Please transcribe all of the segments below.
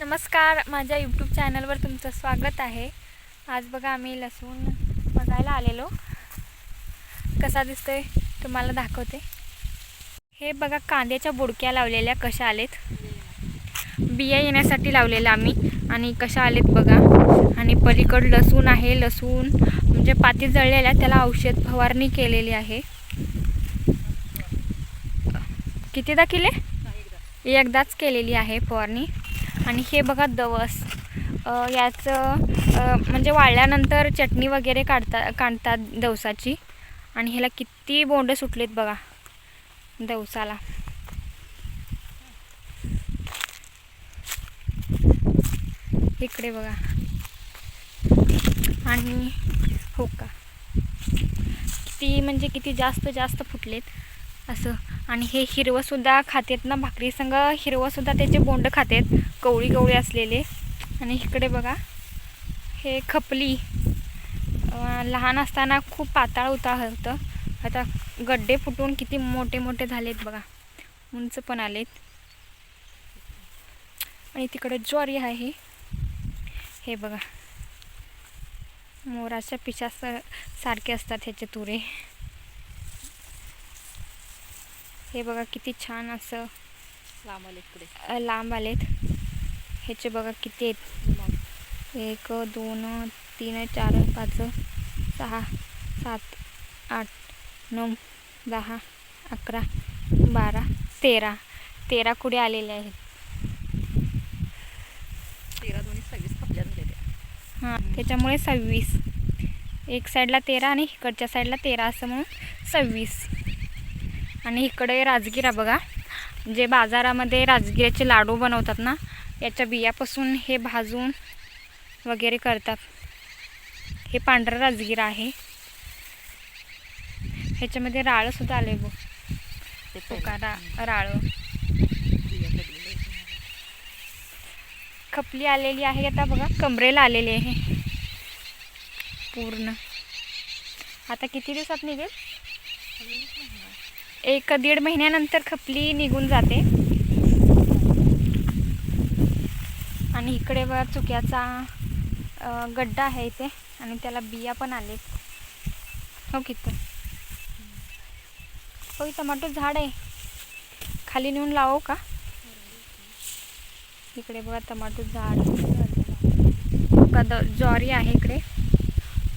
नमस्कार माझ्या यूट्यूब चॅनलवर तुमचं स्वागत आहे. आज बघा आम्ही लसूण बघायला आलेलो. कसा दिसतोय तुम्हाला दाखवते. हे बघा कांद्याच्या बुडक्या लावलेल्या कशा आलेत. बिया येण्यासाठी लावलेल्या आम्ही. आणि कशा आलेत बघा. आणि पलीकड लसूण आहे. लसूण म्हणजे पाती जळलेल्या त्याला औषध फवारणी केलेली आहे. कितीदा केले? एकदाच केलेली आहे फवारणी. आणि हे बघा दवस. याचं म्हणजे वाळल्यानंतर चटणी वगैरे काढता काढतात दवसाची. आणि ह्याला किती बोंड सुटलेत बघा दवसाला. इकडे बघा. आणि हो का. किती म्हणजे किती जास्त जास्त फुटलेत. असं. आणि हे हिरवंसुद्धा खातेत ना भाकरी संग हिरवंसुद्धा त्याचे बोंड खातेत कवळी कवळी असलेले. आणि इकडे बघा हे खपली. लहान असताना खूप पाताळ उतार होतं आता गड्डे फुटून किती मोठे मोठे झालेत बघा. उंच पण आलेत. आणि तिकडे ज्वारी आहे. हे बघा. मोराच्या पिशा सारखे असतात ह्याचे तुरे. हे बघा किती छान असं लांब आले इकडे लांब आलेत. ह्याचे बघा किती आहेत. एक दोन तीन चार पाच सहा सात आठ नऊ दहा अकरा बारा तेरा. तेरा कुडे आलेले आहेत? तेरा दोन्ही सव्वीस खपल्या हां त्याच्यामुळे सव्वीस. एक साईडला तेरा आणि इकडच्या साईडला तेरा असं म्हणून सव्वीस. आणि इकडे राजगिरा बघा. जे बाजारामध्ये राजगिऱ्याचे लाडू बनवतात ना याच्या बियापासून हे भाजून वगैरे करतात. हे पांढरा राजगिरा आहे. ह्याच्यामध्ये राळंसुद्धा आलं आहे बघ. पहिलं. रा राळं. खपली आलेली आहे आता बघा कमरेला आलेली आहे. पूर्ण. आता किती दिवसात निघेल? एक दीड महिन्यानंतर खपली निघून जाते. आणि इकडे बघा चुक्याचा गड्डा आहे इथे. आणि त्याला बिया पण आले हो किती हो टमाटो झाड आहे. खाली नेऊन लावू का? इकडे बघा टमाटो झाड. द ज्वारी आहे इकडे.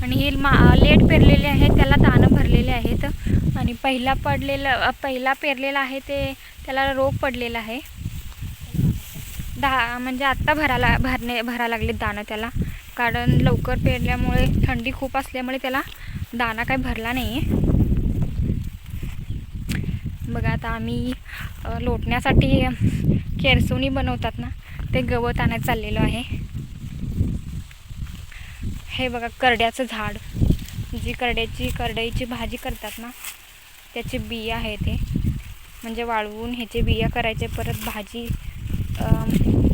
आणि हे मा लेट पेरलेले आहे त्याला दाणं भरलेले आहेत. आणि पहिला पडलेलं पहिला पेरलेला आहे ते त्याला रोग पडलेला आहे. दहा म्हणजे आत्ता भराला भरणे भरा लागले दाणं त्याला. कारण लवकर पेरल्यामुळे थंडी खूप असल्यामुळे त्याला दाणा काही भरला नाही आहे बघा आता आम्ही लोटण्यासाठी केरसुनी बनवतात ना ते गवत आणायला चाललेलो आहे. हे बघा करड्याचं झाड. जी करड्याची करडईची भाजी करतात ना त्याचे बिया आहे ते. म्हणजे वाळवून ह्याचे बिया करायचे परत भाजी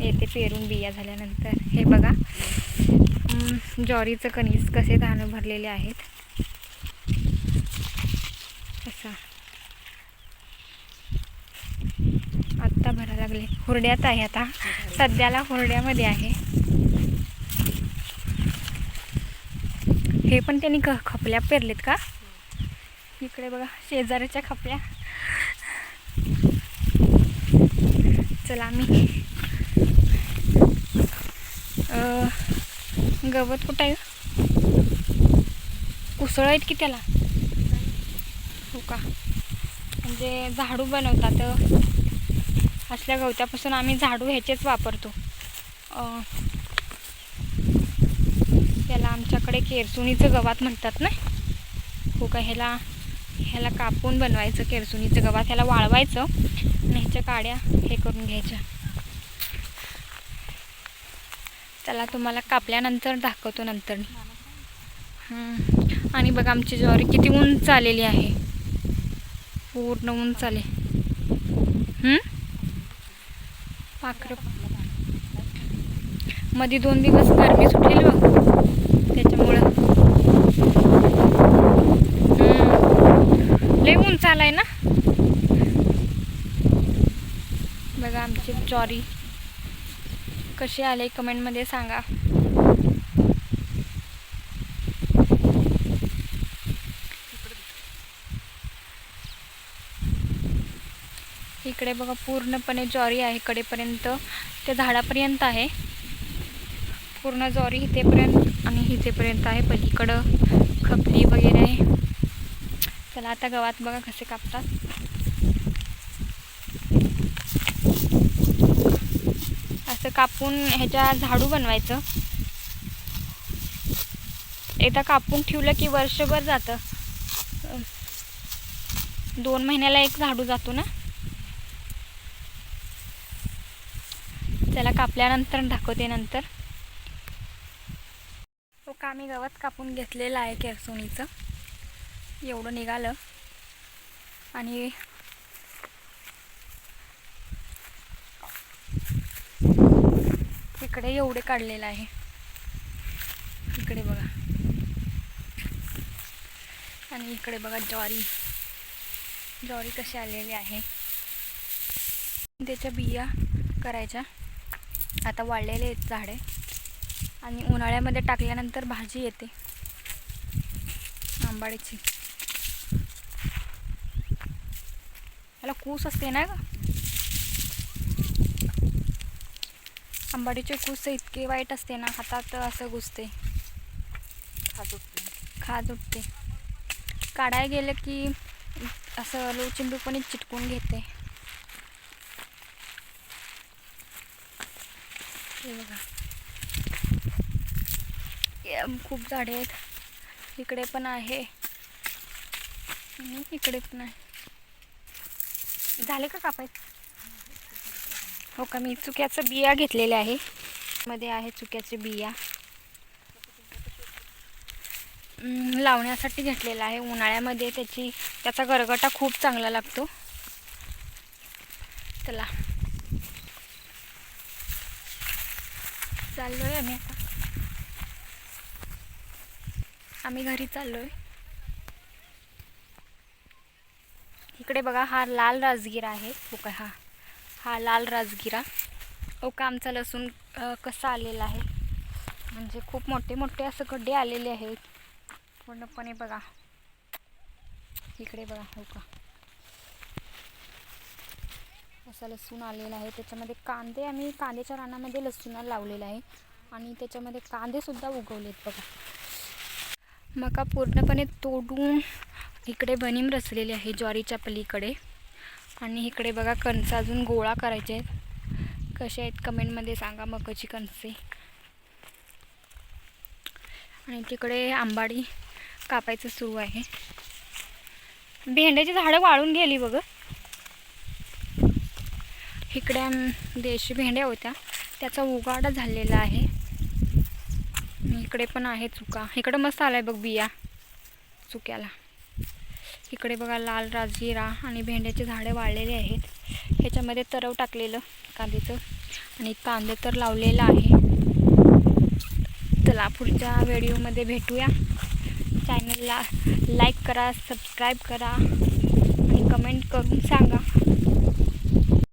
येते पेरून बिया झाल्यानंतर. हे बघा ज्वारीचं कणीस कसे धानं भरलेले आहेत. असा. आत्ता भरा लागले. हुरड्यात आहे आता. सध्याला हुरड्यामध्ये आहे. हे पण त्यांनी ख खपल्या पेरलेत का? इकडे बघा शेजाऱ्याच्या खपल्या. चला आम्ही. गवत कुठं आहे? उसळ आहेत की त्याला? हो का? म्हणजे झाडू बनवतात. असल्या गवत्यापासून आम्ही झाडू ह्याचेच वापरतो. त्याला आमच्याकडे केरसुणीचं गवात म्हणतात ना? हो का? ह्याला ह्याला कापून बनवायचं केरसुणीचं गवात. ह्याला वाळवायचं आणि ह्याच्या काड्या हे करून घ्यायच्या. त्याला तुम्हाला कापल्यानंतर दाखवतो नंतर. आणि बघा आमची ज्वारी किती उंच आलेली आहे. पूर्ण उंच आले. पाखरं. मध्ये दोन दिवस गरमी सुटलेली बघ. त्याच्यामुळं. लय उंच आलाय ना? बघा आमची ज्वारी कशी आले कमेंटमध्ये सांगा. इकडे बघा पूर्णपणे ज्वारी आहे कडेपर्यंत. त्या झाडापर्यंत आहे. पूर्ण ज्वारी इथेपर्यंत आणि इथेपर्यंत आहे. पलीकडं खपली वगैरे आहे. चला आता गवात बघा कसे कापतात. असं कापून ह्याच्या झाडू बनवायचं. एकदा कापून ठेवलं की वर्षभर जातं. दोन महिन्याला एक झाडू जातो ना. त्याला कापल्यानंतर दाखवते नंतर. आम्ही गवत कापून घेतलेलं आहे केरसोनीचं एवढं निघालं. आणि इकडे एवढे काढलेलं आहे. इकडे बघा. आणि इकडे बघा ज्वारी. ज्वारी कशी आलेली आहे. त्याच्या बिया करायच्या. आता वाढलेले आहेत झाडे. आणि उन्हाळ्यामध्ये टाकल्यानंतर भाजी येते. आंबाडीची. याला कूस असते ना ग? आंबाडीचे कूस इतके वाईट असते ना हातात असं घुसते. खात असते खाज उठते. काढाय गेलं की असं लोचिंबूपणे चिटकून घेते. हे बघा. खूप झाडे आहेत. इकडे पण आहे. इकडे पण आहे. झाले का कापायचं? हो का मी चुक्याचं बिया घेतलेल्या आहे. मध्ये आहे चुक्याचे बिया. लावण्यासाठी घेतलेला आहे. उन्हाळ्यामध्ये त्याची त्याचा गरगटा खूप चांगला लागतो. चला. चाललोय आम्ही आता. आम्ही घरी चाललो आहे इकडे बघा हा लाल राजगिरा आहे. हो ओका हा. हा लाल राजगिरा. हो का आमचा लसूण कसा आलेला आहे? म्हणजे खूप मोठे मोठे असं गड्डे आलेले आहेत. पूर्णपणे बघा. इकडे बघा हो का. असा लसूण आलेला आहे. त्याच्यामध्ये कांदे आम्ही कांद्याच्या रानामध्ये लसूण लावलेला आहे. आणि त्याच्यामध्ये कांदेसुद्धा उगवले उगवलेत बघा. मका पूर्णपणे तोडून इकडे बनीम रचलेली आहे ज्वारीच्या पलीकडे. आणि इकडे बघा कणसं अजून गोळा करायचे आहेत. कसे आहेत कमेंटमध्ये सांगा मकाची कणसे. आणि तिकडे आंबाडी कापायचं सुरू आहे. भेंड्याची झाडं वाळून गेली बघ. इकडे देशी भेंड्या होत्या. त्याचा उगाडा झालेला आहे. इकडे पण आहे चुका. इकडे मस्त आलाय बघ बिया चुक्याला. इकडे बघा लाल राजगिरा आणि भेंड्याचे झाडे वाळलेले आहेत. ह्याच्यामध्ये तरव टाकलेलं कांद्याचं. आणि कांदे तर लावलेलं आहे. चला पुढच्या व्हिडिओमध्ये भेटूया. चॅनलला लाईक करा सबस्क्राईब करा. आणि कमेंट करून सांगा.